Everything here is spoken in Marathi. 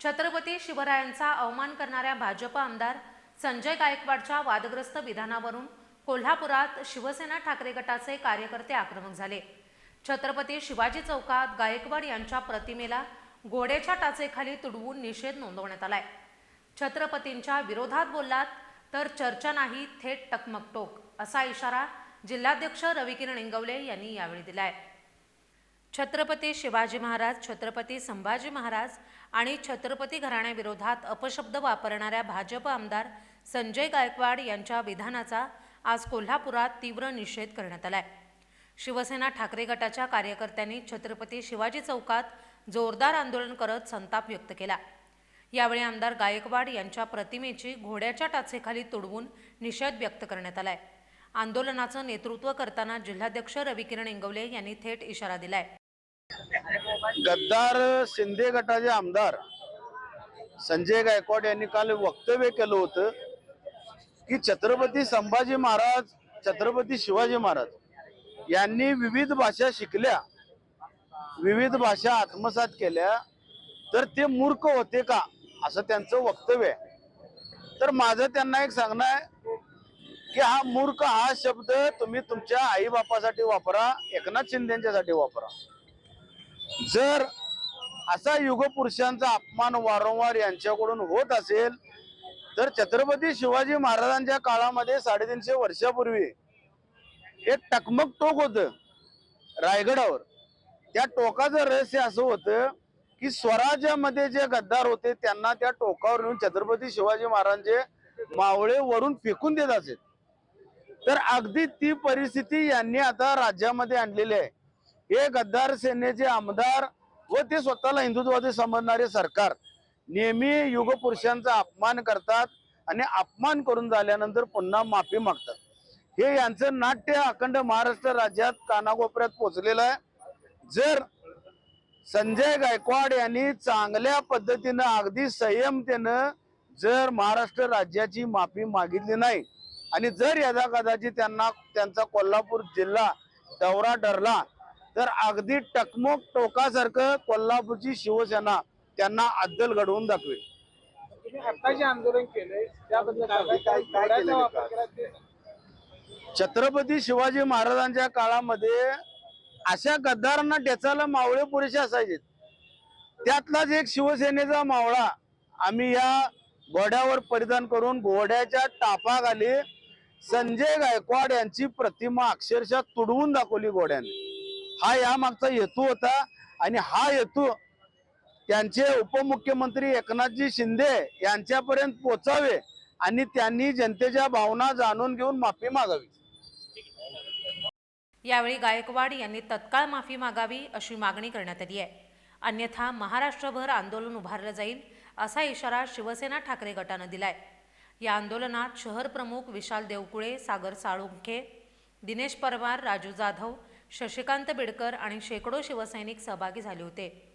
छत्रपती शिवरायांचा अवमान करणाऱ्या भाजप आमदार संजय गायकवाडच्या वादग्रस्त विधानावरून कोल्हापुरात शिवसेना ठाकरे गटाचे कार्यकर्ते आक्रमक झाले. छत्रपती शिवाजी चौकात गायकवाड यांच्या प्रतिमेला घोड्याच्या टाचेखाली तुडवून निषेध नोंदवण्यात आलाय. छत्रपतींच्या विरोधात बोललात तर चर्चा नाही थेट टकमकटोक असा इशारा जिल्हाध्यक्ष रविकिरण इंगवले यांनी यावेळी दिलाय. छत्रपती शिवाजी महाराज छत्रपती संभाजी महाराज आणि छत्रपती घराण्याविरोधात अपशब्द वापरणाऱ्या भाजप आमदार संजय गायकवाड यांच्या विधानाचा आज कोल्हापुरात तीव्र निषेध करण्यात आलाय. शिवसेना ठाकरे गटाच्या कार्यकर्त्यांनी छत्रपती शिवाजी चौकात जोरदार आंदोलन करत संताप व्यक्त केला. यावेळी आमदार गायकवाड यांच्या प्रतिमेची घोड्याच्या टाचेखाली तुडवून निषेध व्यक्त करण्यात आलाय. आंदोलनाचं नेतृत्व करताना जिल्हाध्यक्ष रविकिरण इंगवले यांनी थेट इशारा दिलाय. गद्दार शिंदे गटाचे आमदार संजय गायकवाड यांनी काल वक्तव्य केलं होतं की छत्रपती संभाजी महाराज छत्रपती शिवाजी महाराज यांनी विविध भाषा शिकल्या विविध भाषा आत्मसात केल्या तर ते मूर्ख होते का? असं त्यांचं वक्तव्य आहे. तर माझं त्यांना एक सांगणं आहे की हा मूर्ख हा शब्द तुम्ही तुमच्या आई बापासाठी वापरा एकनाथ शिंदेच्यासाठी वापरा. जर असा युगपुरुषांचा अपमान वारंवार यांच्याकडून होत असेल तर छत्रपती शिवाजी महाराजांच्या काळामध्ये साडेतीनशे वर्षापूर्वी एक टकमक टोक होत रायगडावर. त्या टोकाचं रहस्य असं होतं की स्वराज्यामध्ये जे गद्दार होते त्यांना त्या टोकावर नेऊन छत्रपती शिवाजी महाराजांचे मावळे वरून फेकून देत असेल तर अगदी ती परिस्थिती यांनी आता राज्यामध्ये आणलेली आहे. हे गद्दार सेनेचे आमदार व ते स्वतःला हिंदुत्ववादी समजणारे सरकार नेहमी युगपुरुषांचा अपमान करतात आणि अपमान करून झाल्यानंतर पुन्हा माफी मागतात. हे यांचं नाट्य अखंड महाराष्ट्र राज्यात कानाकोपऱ्यात पोचलेलं आहे. जर संजय गायकवाड यांनी चांगल्या पद्धतीनं अगदी संयमतेनं जर महाराष्ट्र राज्याची माफी मागितली नाही आणि जर यदा कदाचित त्यांना त्यांचा कोल्हापूर जिल्हा दौरा ठरला तर अगदी टकमोक टोकासारखं कोल्हापूरची शिवसेना त्यांना अद्दल घडवून दाखवेल. छत्रपती शिवाजी महाराजांच्या काळामध्ये अशा गद्दारांना टेचायला मावळे पुरेसे असायचे. त्यातलाच एक शिवसेनेचा मावळा आम्ही या घोड्यावर परिधान करून घोड्याच्या टापाखाली संजय गायकवाड यांची प्रतिमा अक्षरशः तुडवून दाखवली गोड्याने हा यामागचा हेतू होता आणि हा हेतू त्यांचे उपमुख्यमंत्री एकनाथजी शिंदे यांच्यापर्यंत पोचावे आणि त्यांनी जनतेच्या भावना जाणून घेऊन माफी मागावी. यावेळी गायकवाड यांनी तत्काळ माफी मागावी अशी मागणी करण्यात आली आहे. अन्यथा महाराष्ट्रभर आंदोलन उभारलं जाईल असा इशारा शिवसेना ठाकरे गटानं दिलाय. या आंदोलनात शहर प्रमुख विशाल देवकुळे सागर साळुंखे दिनेश परवार राजू जाधव शशिकांत बिडकर आणि शेकडो शिवसैनिक सहभागी झाले होते.